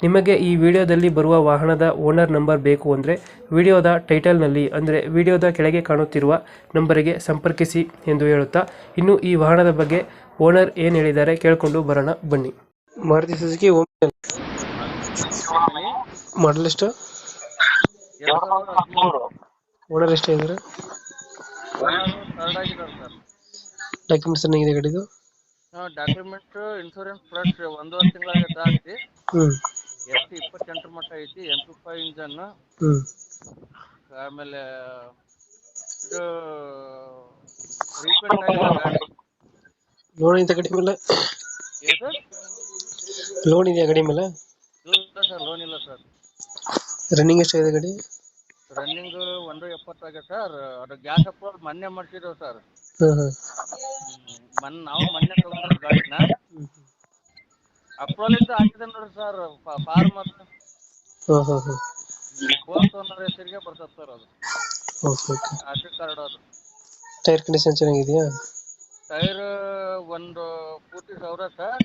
ನಿಮಗೆ ಈ ವಿಡಿಯೋದಲ್ಲಿ ಬರುವ ವಾಹನದ ಓನರ್ ನಂಬರ್ ಬೇಕು ಅಂದರೆ ವಿಡಿಯೋದ ಟೈಟಲ್ನಲ್ಲಿ ಅಂದರೆ ವಿಡಿಯೋದ ಕೆಳಗೆ ಕಾಣುತ್ತಿರುವ ನಂಬರಿಗೆ ಸಂಪರ್ಕಿಸಿ ಎಂದು ಹೇಳುತ್ತಾ ಇನ್ನು ಈ ವಾಹನದ ಬಗ್ಗೆ ಓನರ್ ಏನು ಹೇಳಿದ್ದಾರೆ ಕೇಳಿಕೊಂಡು ಬರೋಣ ಬನ್ನಿ. ಮಾರುತಿ ಸುಜುಕಿ ಮಾಡಲ್ ಎಷ್ಟು? ಓನರ್ ಎಷ್ಟು ಇದ್ದಾರೆ ಡಾಕ್ಯುಮೆಂಟ್ಸ್ ಚೆನ್ನಾಗಿದೆ ಗಾಡಿದು? ಡಾಕ್ಯುಮೆಂಟ್ ಇನ್ಶೂರೆನ್ಸ್ ಪ್ಲಸ್ ಒಂದೂವರೆ ತಿಂಗಳಾಗೈತೆ ಹಾಕಿ ಹ್ಞೂ ಎಫ್ ಸಿ ಇಪ್ಪತ್ತೆಂಟರ ಮಟ್ಟ ಐತಿ ಎಂಟು ಫೈವ್ ಇಂಜನ್ ಹ್ಮ್. ಆಮೇಲೆ ಇದು ರೀಪೇಂಟ್ ಆಗಿಲ್ಲ ಗಾಡಿ. ಲೋನ್ ಐತೆ ಗಾಡಿ ಮೇಲೆ ಏನು ಲೋನ್ ಇದೆಯಾ ಗಾಡಿ ಮೇಲೆ ಇಲ್ಲ ಸರ್ ಲೋನ್ ಇಲ್ಲ ಸರ್. ರನ್ನಿಂಗ್ ಎಷ್ಟಾಗಿದೆ ಗಡಿ? ರನ್ನಿಂಗ್ ಒಂದು ಎಪ್ಪತ್ತಾಗೈತೆ ಸರ್. ಅದು ಗ್ಯಾಸ್ ಅಪ್ರೋಲ್ ಮೊನ್ನೆ ಮಾಡ್ಸಿದ್ದೇವೆ ಸರ್. ಮನ್ ಮೊನ್ನೆ ನಾವು ಮೊನ್ನೆ ತಗೊಂಡ್ರೆ ಗಾಡಿನ. ಅಪ್ರೋಲ್ ಇದ್ದು ಹಾಕಿದೆ ನೋಡ್ರಿ ಸರ್ ಫಾರ್ಮ್ ಅದು ಹಾಂ ಹಾಂ ಹಾಂ ಫೋರ್ತ್ ಓನರ್ ಹೆಸರಿಗೆ ಬರ್ತದ ಸರ್ ಅದು. ಓಕೆ ಓಕೆ ಆಶೆ ಕಾರ್ಡ್ ಅದು. ಟೈರ್ ಕಂಡೀಷನ್ ಚೆನ್ನಾಗಿದೆಯಾ? ಟೈರ್ ಒಂದು ಪೂರ್ತಿ ಸಾವಿರ ಸರ್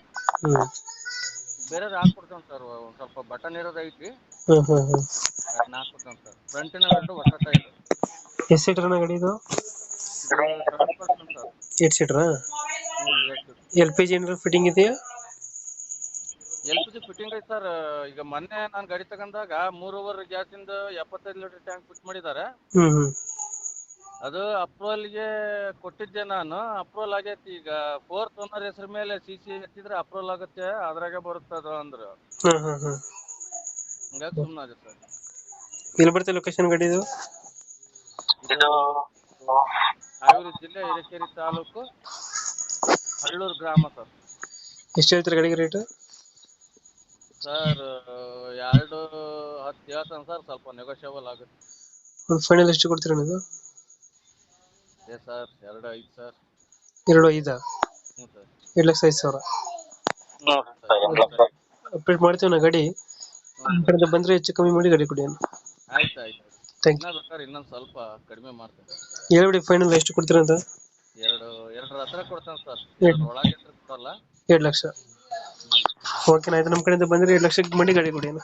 ಬೇರೆದು ಹಾಕ್ಕೊಡ್ತೇನೆ ಸರ್ ಒಂದು ಸ್ವಲ್ಪ ಬಟನ್ ಇರೋದು ಐತಿ. ಹ್ಮ್ ಹ್ಮ್ ಅದನ್ನ ಸರ್ ಫ್ರಂಟಿನ ಎರಡು ಹೊಸ ಟೈರ್ ಎಷ್ಟು ಸೀಟರ್ನ ಗಾಡಿ ಇದು? ಸೆವೆನ್ ಪರ್ಸೆಂಟ್ ಸರ್ ಏಟ್ ಸೀಟ್ರಾ ಎಲ್ ಪಿ ಜಿ ಏನಾದ್ರು ಫಿಟ್ಟಿಂಗ್ ಇದೆಯಾ? ಎಲ್ ಪಿ ಜಿ ಫಿಟ್ಟಿಂಗ್ ಐತೆ ಸರ್ ಈಗ ಮೊನ್ನೆ ನಾನು ಗಾಡಿ ತಗೊಂಡಾಗ ಓವರ್ ಗ್ಯಾಸಿಂದ ಎಪ್ಪತ್ತೈದು ಲೀಟರ್ ಟ್ಯಾಂಕ್ ಫಿಟ್ ಮಾಡಿದ್ದಾರೆ ಅದು ಅಪ್ರೂವಲ್ ಅದು ಅಪ್ರೂವಲ್ಗೆ ಕೊಟ್ಟಿದ್ದೆ ನಾನು. ಅಪ್ರೂವಲ್ ಆಗೈತಿ ಈಗ. ಫೋರ್ತ್ ಓನರ್ ಹೆಸರು ಮೇಲೆ ಸಿ ಸಿ ಎತ್ತಿದ್ರೆ ಅಪ್ರೂವಲ್ ಆಗುತ್ತೆ ಅದ್ರಾಗೆ ಬರುತ್ತೆ ಅದು ಅಂದ್ರು. ಹಾಂ ಹಾಂ ಹಾಂ ಹಂಗಾಗಿ ಸುಮ್ಮನೆ ಅದೇ ಸರ್ ಎಲ್ಲಿ ಬರುತ್ತೆ ಲೊಕೇಶನ್ ಗಾಡಿ ಇದು? ಇದು ಹಾವೇರಿ ಜಿಲ್ಲೆ ಹಿರೇಕೆರೆ ತಾಲೂಕು ಹಳ್ಳೂರ್ ಗ್ರಾಮ ಸರ್ ಎಷ್ಟು ಹೇಳ್ತೀರಿ ಗಾಡಿಗೆ ರೇಟ್ ಸರ್ ಎರಡು ಹತ್ತು ಹೇಳ್ತಾನೆ ಸರ್ ಸ್ವಲ್ಪ ನೆಗೋಷಿಯಬಲ್ ಆಗುತ್ತೆ. ಒಂದು ಫೈನಲ್ ಎಷ್ಟು ಕೊಡ್ತೀರಾ ಇದು ಇದೆ ಸರ್ ಎರಡು ಐದು ಸರ್ ಎರಡು ಐದಾ? ಹ್ಞೂ ಸರ್ ಎರಡು ಲಕ್ಷ ಐದು ಸಾವಿರ. ಅಪ್ಡೇಟ್ ಮಾಡ್ತೀವಿ ನಾ ಗಾಡಿ. ಕಡೆಯಿಂದ ಬಂದರೆ ಹೆಚ್ಚು ಕಮ್ಮಿ ಮಾಡಿ ಗಾಡಿ ಕೊಡಿ ಆಯ್ತು ಆಯ್ತು ಥ್ಯಾಂಕ್ ಇನ್ನ ಬೇಕಾದ್ರೆ ಇನ್ನೊಂದು ಸ್ವಲ್ಪ ಕಡಿಮೆ ಮಾಡ್ತೇನೆ. ಯು ಹೇಳ್ಬಿಡಿ ಫೈನಲ್ ಎಷ್ಟು ಕೊಡ್ತೀರಾ ಅಂತ. ಎರಡು ಎರಡರ ಹತ್ರ ಕೊಡ್ತೇನೆ ಸರ್ ಎರಡು. ಒಳಗೆ ಕೊಡಲ್ಲ ಎರಡು ಲಕ್ಷ. ಓಕೆ ಆಯ್ತು ನಮ್ಮ ಕಡೆಯಿಂದ ಬಂದರೆ ಎರಡು ಲಕ್ಷಕ್ಕೆ ಮಾಡಿ ಗಾಡಿ ಕೊಡಿ ಅಣ್ಣ.